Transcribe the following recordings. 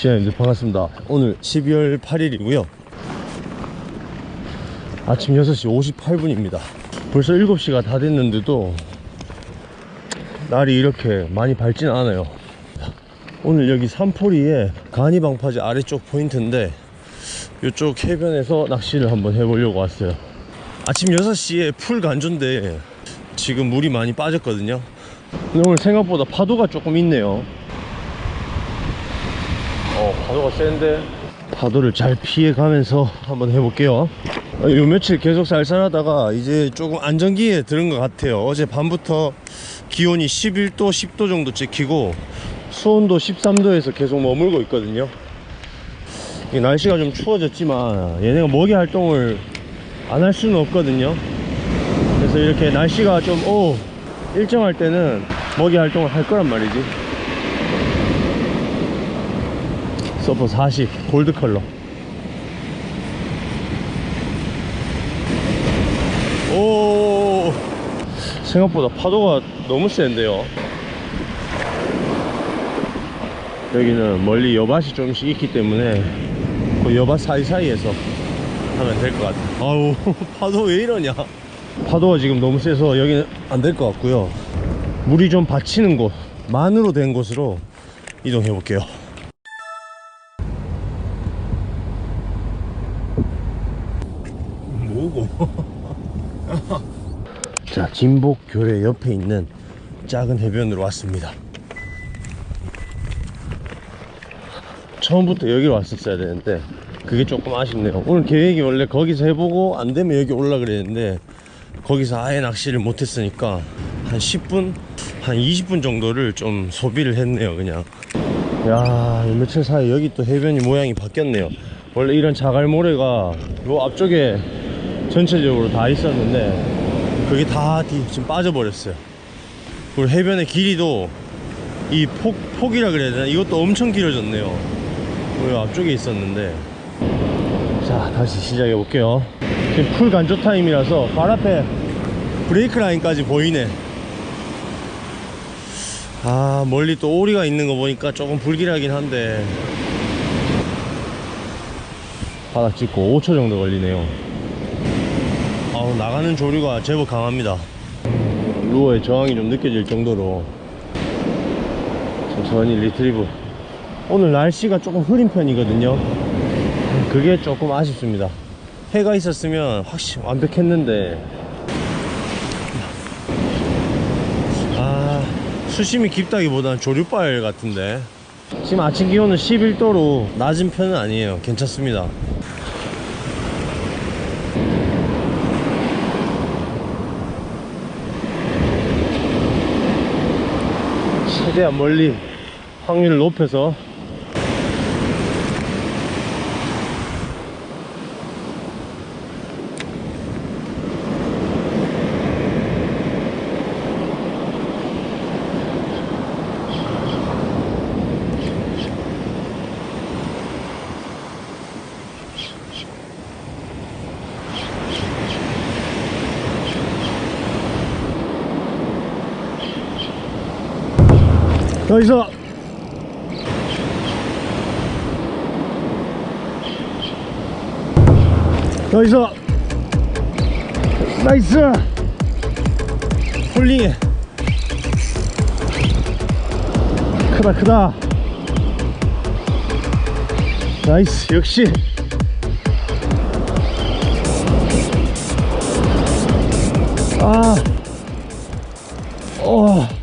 시장님들 반갑습니다. 오늘 12월 8일이고요. 아침 6시 58분입니다. 벌써 7시가 다 됐는데도 날이 이렇게 많이 밝진 않아요. 오늘 여기 산포리에 가니방파제 아래쪽 포인트인데 이쪽 해변에서 낚시를 한번 해보려고 왔어요. 아침 6시에 풀 간조인데 지금 물이 많이 빠졌거든요. 근데 오늘 생각보다 파도가 조금 있네요. 어, 파도가 센데 파도를 잘 피해 가면서 한번 해볼게요. 어, 요 며칠 계속 쌀쌀하다가 이제 조금 안정기에 들은 것 같아요. 어제 밤부터 기온이 11도, 10도 정도 찍히고 수온도 13도에서 계속 머물고 있거든요. 이 날씨가 좀 추워졌지만 얘네가 먹이 활동을 안 할 수는 없거든요. 그래서 이렇게 날씨가 좀 오, 일정할 때는 먹이 활동을 할 거란 말이지. 서퍼 40 골드 컬러. 오 생각보다 파도가 너무 센데요. 여기는 멀리 여밭이 조금씩 있기 때문에 그 여밭 사이사이에서 하면 될 것 같아. 아우 파도 왜 이러냐? 파도가 지금 너무 세서 여기는 안 될 것 같고요. 물이 좀 받치는 곳, 만으로 된 곳으로 이동해 볼게요. 자, 진복교회 옆에 있는 작은 해변으로 왔습니다. 처음부터 여기로 왔었어야 되는데 그게 조금 아쉽네요. 오늘 계획이 원래 거기서 해보고 안 되면 여기 올라 그랬는데 거기서 아예 낚시를 못했으니까 한 10분, 한 20분 정도를 좀 소비를 했네요, 그냥. 야, 이 며칠 사이 여기 또 해변이 모양이 바뀌었네요. 원래 이런 자갈모래가 요 앞쪽에 전체적으로 다 있었는데 그게 다 뒤- 지금 빠져버렸어요. 그리고 해변의 길이도 이 폭, 폭이라 그래야 되나? 이것도 엄청 길어졌네요. 요 앞쪽에 있었는데. 자, 다시 시작해 볼게요. 지금 풀 간조 타임이라서 발 앞에 브레이크 라인까지 보이네. 아, 멀리 또 오리가 있는 거 보니까 조금 불길하긴 한데. 바닥 찍고 5초 정도 걸리네요. 아우, 나가는 조류가 제법 강합니다. 루어의 저항이 좀 느껴질 정도로 천천히 리트리브. 오늘 날씨가 조금 흐린 편이거든요. 그게 조금 아쉽습니다. 해가 있었으면 확실히 완벽했는데. 아 수심이 깊다기보다는 조류발 같은데. 지금 아침 기온은 11도로 낮은 편은 아니에요. 괜찮습니다 최대한 멀리 확률을 높여서 여기서. 여기서. 나이스. 홀링해. 크다 크다. 나이스 역시. 아. 어.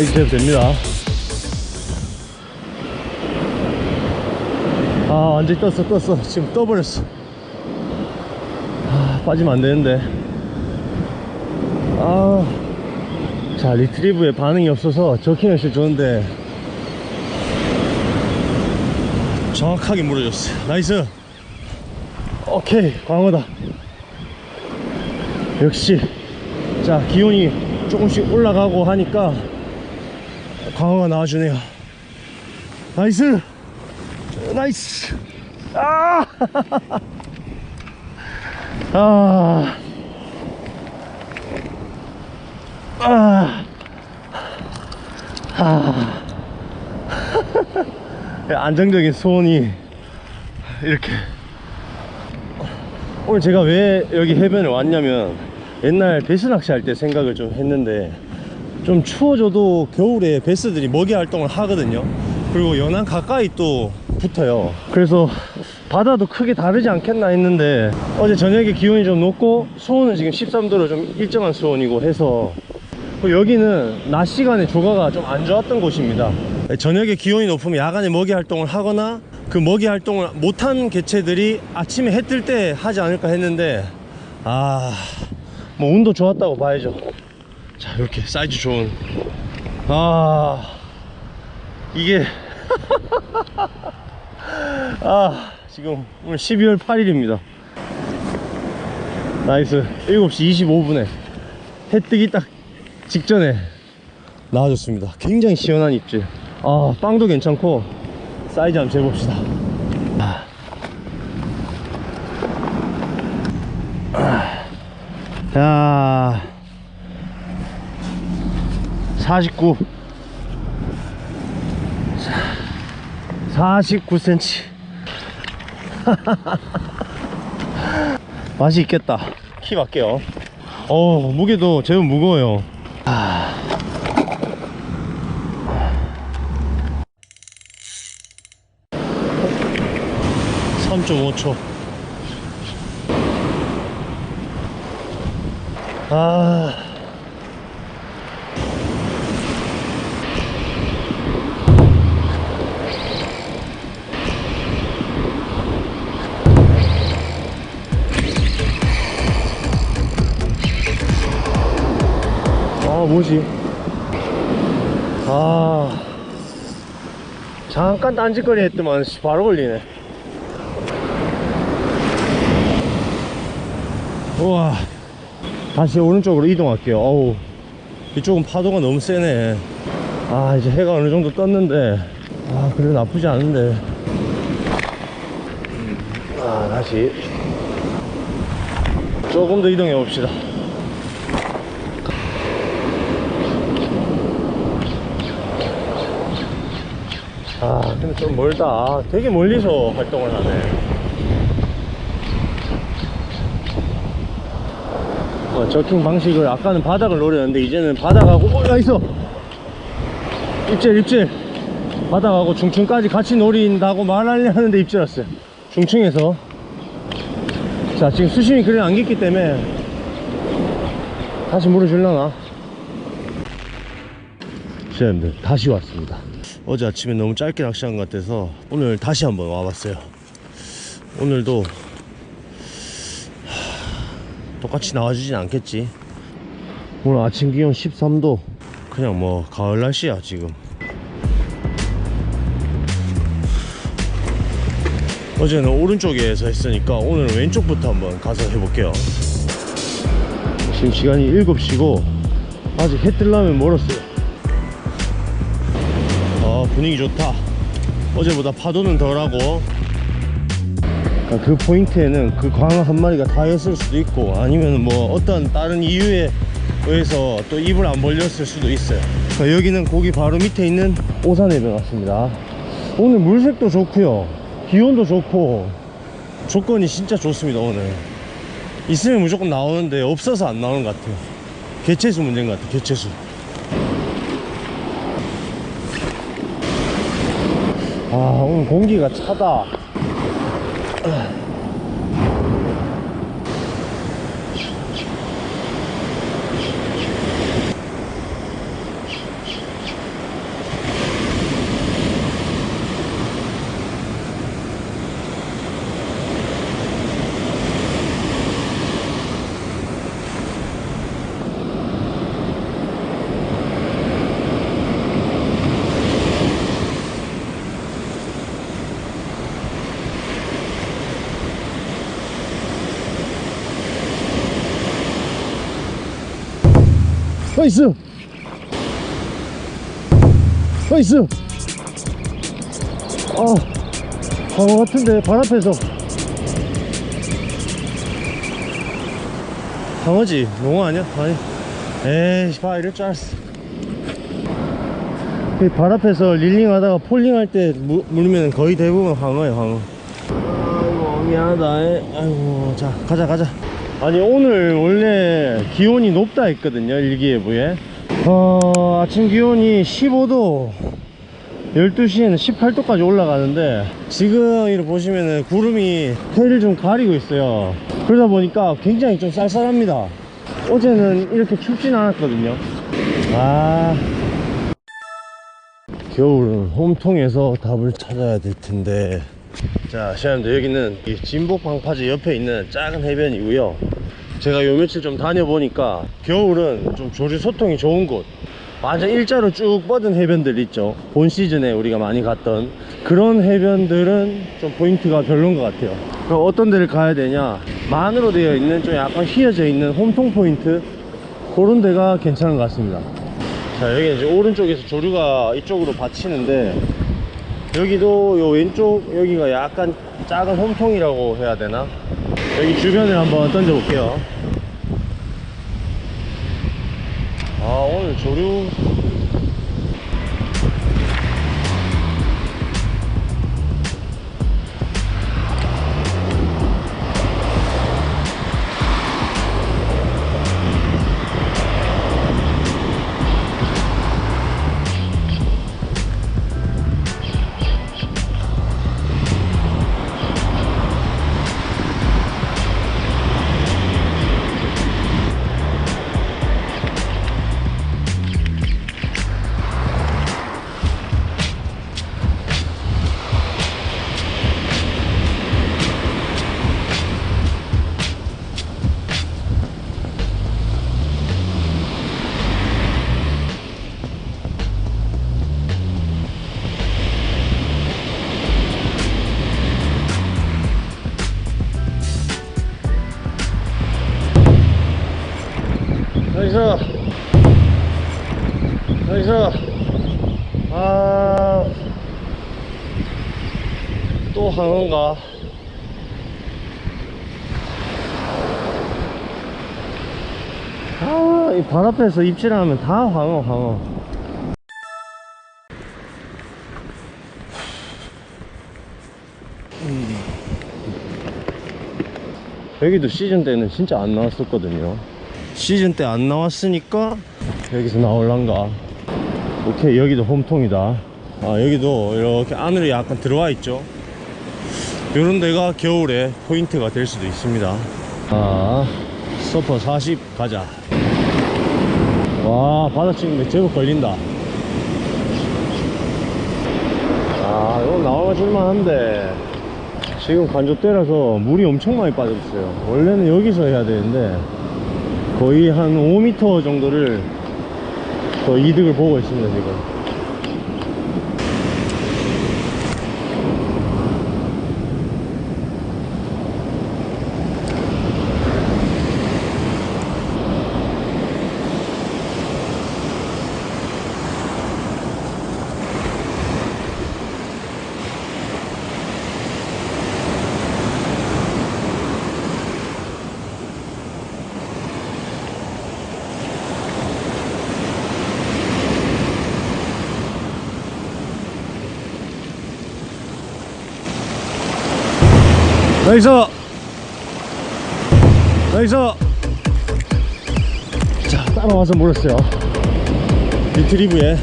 사이즈 제로 됩니다. 아 완전히 떴어 떴어. 지금 떠버렸어. 아 빠지면 안 되는데. 아자 리트리브에 반응이 없어서 저킹을 실 좋은데. 정확하게 물어줬어요. 나이스. 오케이 광어다. 역시 자 기온이 조금씩 올라가고 하니까 광어가 나와주네요 나이스 나이스 아! 아! 아! 하... 안정적인 수온이 이렇게 오늘 제가 왜 여기 해변에 왔냐면 옛날 베스 낚시 할 때 생각을 좀 했는데 좀 추워져도 겨울에 베스들이 먹이 활동을 하거든요. 그리고 연안 가까이 또 붙어요. 그래서 바다도 크게 다르지 않겠나 했는데 어제 저녁에 기온이 좀 높고 수온은 지금 13도로 좀 일정한 수온이고 해서 그리고 여기는 낮 시간에 조가가 좀 안 좋았던 곳입니다. 저녁에 기온이 높으면 야간에 먹이 활동을 하거나 그 먹이 활동을 못한 개체들이 아침에 해 뜰 때 하지 않을까 했는데 아 뭐 운도 좋았다고 봐야죠 자 이렇게 사이즈 좋은. 아 이게. 아 지금 오늘 12월 8일입니다. 나이스. 7시 25분에 해 뜨기 딱 직전에 나와줬습니다. 굉장히 시원한 입질. 아 빵도 괜찮고 사이즈 한번 재봅시다. 아. 아. 자 49 49cm 맛이 있겠다. 키 맞게요. 어 무게도 제법 무거워요. 아. 삼 3.5초. 아 뭐지? 아. 잠깐 딴짓거리 했더만 씨, 바로 걸리네. 우와. 다시 오른쪽으로 이동할게요. 어우. 이쪽은 파도가 너무 세네. 아 이제 해가 어느 정도 떴는데. 아 그래도 나쁘지 않은데. 아 다시. 조금 더 이동해 봅시다 아 근데 좀 멀다. 되게 멀리서 활동을 하네. 어, 저킹 방식을 아까는 바닥을 노렸는데 이제는 바닥하고 어, 야 있어! 입질 입질! 바닥하고 중층까지 같이 노린다고 말하려 하는데 입질 왔어요. 중층에서. 자 지금 수심이 그래 안 깊기 때문에 다시 물을 줄라나? 시청자님들 다시 왔습니다 어제 아침에 너무 짧게 낚시한 것 같아서 오늘 다시 한번 와봤어요. 오늘도 하, 똑같이 나와주진 않겠지. 오늘 아침 기온 13도 그냥 뭐 가을 날씨야 지금. 어제는 오른쪽에서 했으니까 오늘은 왼쪽부터 한번 가서 해볼게요. 지금 시간이 7시고 아직 해 뜨려면 멀었어요. 어, 분위기 좋다. 어제보다 파도는 덜하고. 그러니까 그 포인트에는 그 광어 한 마리가 다 했을 수도 있고 아니면 뭐 어떤 다른 이유에 의해서 또 입을 안 벌렸을 수도 있어요. 그러니까 여기는 고기 바로 밑에 있는 오산해변 같습니다. 오늘 물색도 좋고요. 기온도 좋고. 조건이 진짜 좋습니다 오늘. 있으면 무조건 나오는데 없어서 안 나오는 것 같아요. 개체수 문제인 것 같아요 개체수 아 오늘 공기가 차다 나이스 나이스 아 광어 같은데 발 앞에서. 광어지 농어 아니야? 아니. 에이 봐 이럴 줄 알았어. 발 앞에서 릴링 하다가 폴링 할 때 물면 거의 대부분 광어예요 광어. 아이고 미안하다. 아이고 자 가자 가자 아니 오늘 원래 기온이 높다 했거든요 일기예보에. 어 아침 기온이 15도 12시에는 18도까지 올라가는데 지금 이렇게 보시면은 구름이 해를 좀 가리고 있어요. 그러다 보니까 굉장히 좀 쌀쌀합니다. 어제는 이렇게 춥진 않았거든요. 아. 겨울은 홈통에서 답을 찾아야 될 텐데 자 시청자님들 여기는 이 진복 방파제 옆에 있는 작은 해변이고요. 제가 요 며칠 좀 다녀보니까 겨울은 좀 조류 소통이 좋은 곳. 완전 일자로 쭉 뻗은 해변들 있죠. 본 시즌에 우리가 많이 갔던 그런 해변들은 좀 포인트가 별론 것 같아요. 그럼 어떤 데를 가야 되냐? 만으로 되어 있는 좀 약간 휘어져 있는 홈통 포인트? 그런 데가 괜찮은 것 같습니다. 자 여기 이제 오른쪽에서 조류가 이쪽으로 받치는데 여기도 요 왼쪽 여기가 약간 작은 홈통이라고 해야 되나? 여기 주변을 한번 던져 볼게요. 아 오늘 조류 여기서 여기서 아또 항어인가? 아이 발 앞에서 입질하면 다 황어 황어. 음. 여기도 시즌 때는 진짜 안 나왔었거든요 시즌 때 안 나왔으니까 여기서 나올란가. 오케이 여기도 홈통이다. 아 여기도 이렇게 안으로 약간 들어와 있죠. 이런 데가 겨울에 포인트가 될 수도 있습니다. 아 서퍼 40 가자. 와 바다 찍는데 제법 걸린다. 아 이거 나와줄만 한데. 지금 간조대라서 물이 엄청 많이 빠졌어요. 원래는 여기서 해야 되는데 거의 한 5m 정도를 더 이득을 보고 있습니다 지금 여기서 여기서 자 따라와서 물었어요. 리트리브에.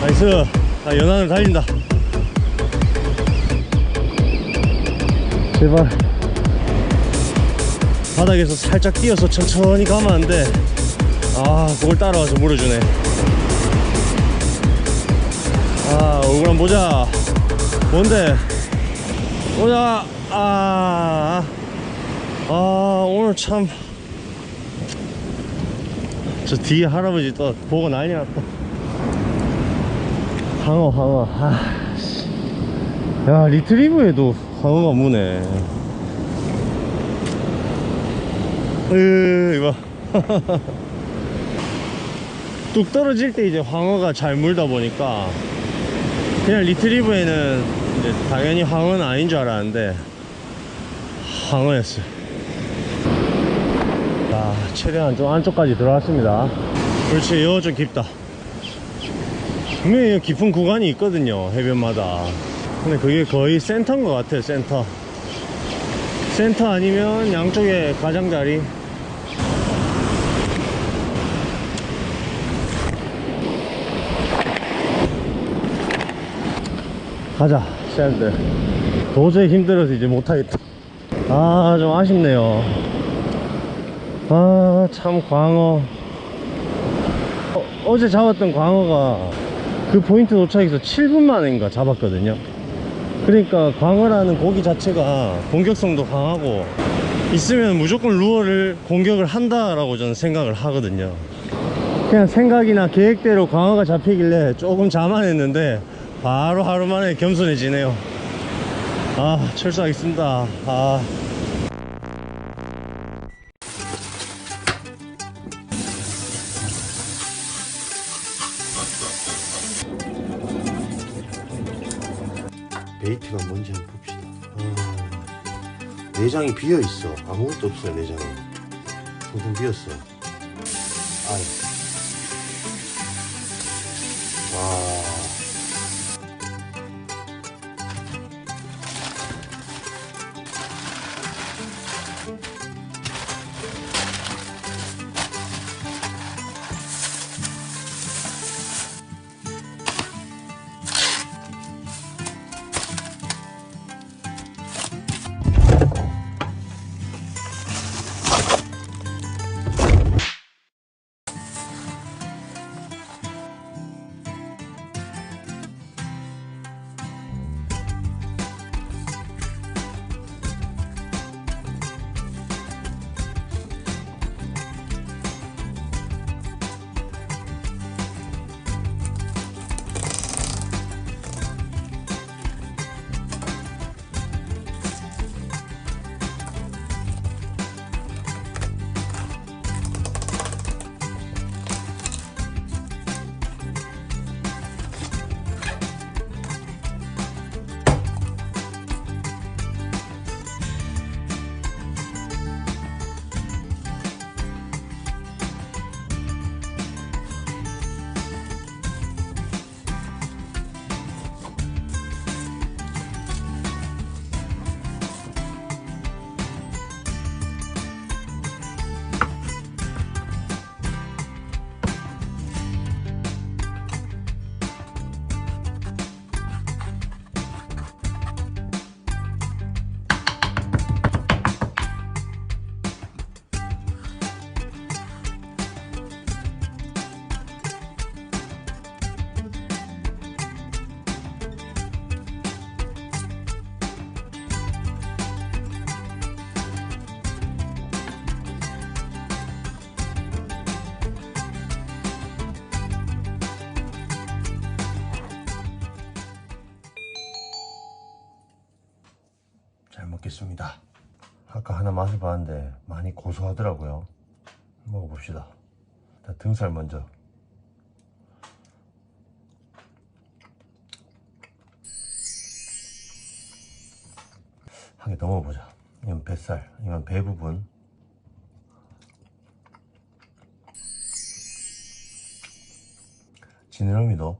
나이스. 자 연안을 달린다. 제발. 바닥에서 살짝 뛰어서 천천히 가면 안돼. 아 그걸 따라와서 물어주네. 아 얼굴 한번 보자. 뭔데 보자 아, 아 오늘 참. 저 뒤에 할아버지 또 보고 난리 났다. 항어 항어. 아, 씨. 야 리트리브에도 항어가 무네. 으 이봐. 뚝 떨어질 때 이제 황어가 잘 물다 보니까 그냥 리트리브에는 당연히 황어는 아닌 줄 알았는데 황어였어요. 자 최대한 좀 안쪽까지 들어왔습니다. 그렇지 여기 좀 깊다. 분명히 깊은 구간이 있거든요 해변마다. 근데 그게 거의 센터인 것 같아요 센터. 센터 아니면 양쪽에 가장자리. 가자 샌들 도저히 힘들어서 이제 못하겠다. 아 좀 아쉽네요. 아 참 광어. 어, 제 잡았던 광어가 그 포인트 도착해서 7분 만인가 잡았거든요. 그러니까 광어라는 고기 자체가 공격성도 강하고 있으면 무조건 루어를 공격을 한다라고 저는 생각을 하거든요. 그냥 생각이나 계획대로 광어가 잡히길래 조금 자만했는데 바로 하루 만에 겸손해지네요. 아 철수하겠습니다. 아. 베이트가 뭔지 한번 봅시다. 아, 내장이 비어있어. 아무것도 없어요 내장에 텅텅 비었어. 아유 아까 하나 맛을 봤는데 많이 고소하더라고요. 먹어봅시다. 등살 먼저. 한 개 더 먹어보자. 이건 뱃살, 이건 배 부분. 지느러미도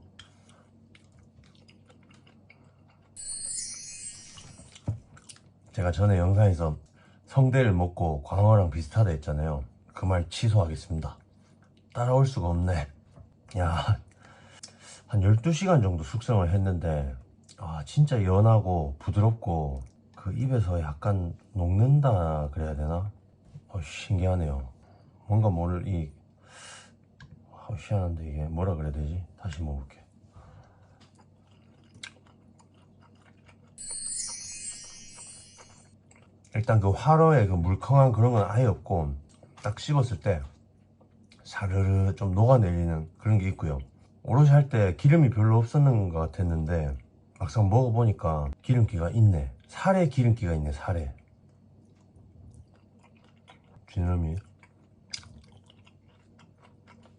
제가 전에 영상에서 성대를 먹고 광어랑 비슷하다 했잖아요. 그 말 취소하겠습니다. 따라올 수가 없네. 야, 한 12시간 정도 숙성을 했는데, 아, 진짜 연하고 부드럽고, 그 입에서 약간 녹는다 그래야 되나? 어, 신기하네요. 뭔가 모를 이, 아, 희한한데 이게 뭐라 그래야 되지? 다시 먹어볼게. 일단 그 화로에 그 물컹한 그런 건 아예 없고 딱 씹었을 때 사르르 좀 녹아내리는 그런 게 있고요. 오롯이 할 때 기름이 별로 없었는 것 같았는데 막상 먹어보니까 기름기가 있네. 살에 기름기가 있네 살에. 지느러미.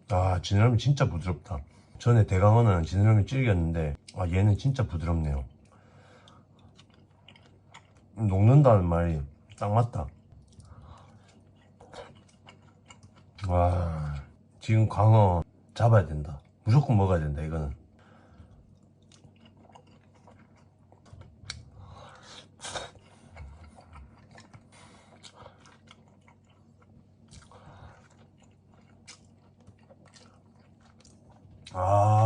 아 지느러미 진짜 부드럽다. 전에 대강어는 지느러미 질겼는데 아 얘는 진짜 부드럽네요 녹는다는 말이 딱 맞다. 와 지금 광어 잡아야 된다. 무조건 먹어야 된다 이거는. 아.